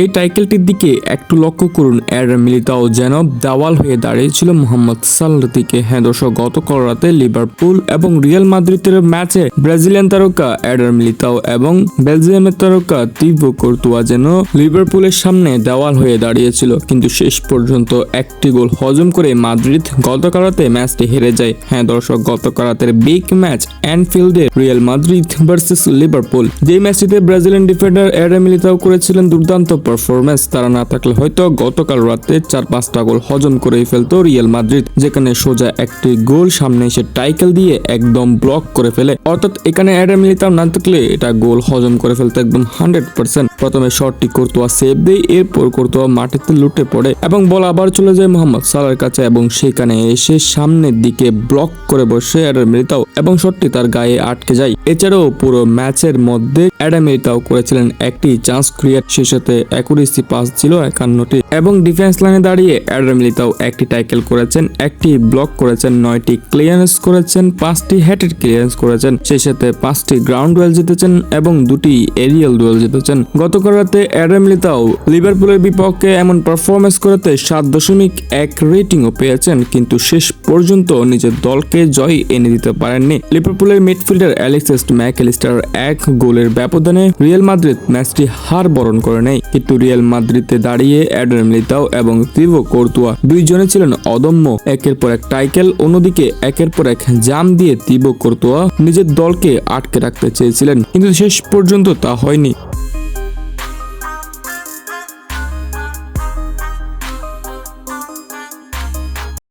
এই টাইকেলটির দিকে একটু লক্ষ্য করুন। এর মিলিতাও যেন দেওয়াল হয়ে দাঁড়িয়েছিল মোহাম্মদ সাল্লার দিকে। হ্যাঁ দর্শক গতকাল রাতে লিভারপুল এবং রিয়াল মাদ্রিদের ম্যাচে ব্রাজিলিয়ান তারকা এডার মিলিতাও এবং বেলজিয়ামের তারকা তিব্বো কর্তুয়া যেন লিভারপুলের সামনে দেওয়াল হয়ে দাঁড়িয়েছিল। কিন্তু শেষ পর্যন্ত একটি গোল হজম করে মাদ্রিদ গতকাল রাতে ম্যাচটি হেরে যায়। হ্যাঁ দর্শক, গতকাল রাতের বিগ ম্যাচ অ্যানফিল্ডে রিয়াল মাদ্রিদ ভার্সেস লিভারপুল যে ম্যাচটিতে ব্রাজিলিয়ান ডিফেন্ডার এডার মিলিতাও করেছিলেন দুর্দান্ত পারফরমেন্স তারা না থাকলে হয়তো গতকাল রাতে চার পাঁচটা গোল হজম করেই ফেলতো রিয়াল মাদ্রিদ, যেখানে সোজা একটি গোল সামনে এসে টাইকেল দিয়ে একদম ব্লক করে ফেলে। অর্থাৎ এখানে অ্যাডাম মিলিতাও না থাকলে এটা গোল হজম করে ফেলতো একদম হান্ড্রেড পার্সেন্ট। প্রথমে শটটি করতোয়া সেভ দেয়, এরপর করতোয়া মাটিতে লুটে পড়ে এবং বল আবার চলে যায় মোহাম্মদ সালার কাছে এবং সেখানে এসে সামনের দিকে ব্লক করে বসে অ্যাডাম মিলিতাও এবং শটটি তার গায়ে আটকে যায়। এছাড়াও পুরো ম্যাচের মধ্যে অ্যাডাম মিলিতাও করেছিলেন একটি চান্স ক্রিয়েট সেই সাথে একুরেসি পাস ছিল একান্নটি। এবং ডিফেন্স লাইনে দাঁড়িয়ে অ্যাডাম মিলিতাও একটি টাইকেল করেছেন, একটি ব্লক করেছেন, নয়টি ক্লিয়ারেন্স করেছেন, পাঁচটি হেডেড ক্লিয়ারেন্স করেছেন, সেই সাথে পাঁচটি গ্রাউন্ড ডুয়েল জিতেছেন এবং দুটি এরিয়াল ডুয়েল জিতেছেন। গতকাল রাতে অ্যাডাম লিভারপুলের বিপক্ষে এমন পারফরমেন্স করতে সাত দশমিক এক রেটিংও পেয়েছেন, কিন্তু শেষ পর্যন্ত নিজের দলকে জয় এনে দিতে পারেননি। লিভারপুলের মিডফিল্ডার অ্যালেক্সিস ম্যাকেলিস্টার এক গোলের ব্যবধানে রিয়াল মাদ্রিদ ম্যাচটি হার বরণ করে নেয়। কিন্তু রিয়াল মাদ্রিদে দাঁড়িয়ে অ্যাডাম লিতাও এবং তিভো কর্তুয়া দুইজনে ছিলেন অদম্য, একের পর এক টাইকেল অন্যদিকে একের পর এক জাম দিয়ে তিবো কর্তুয়া নিজের দলকে আটকে রাখতে চেয়েছিলেন, কিন্তু শেষ পর্যন্ত তা হয়নি।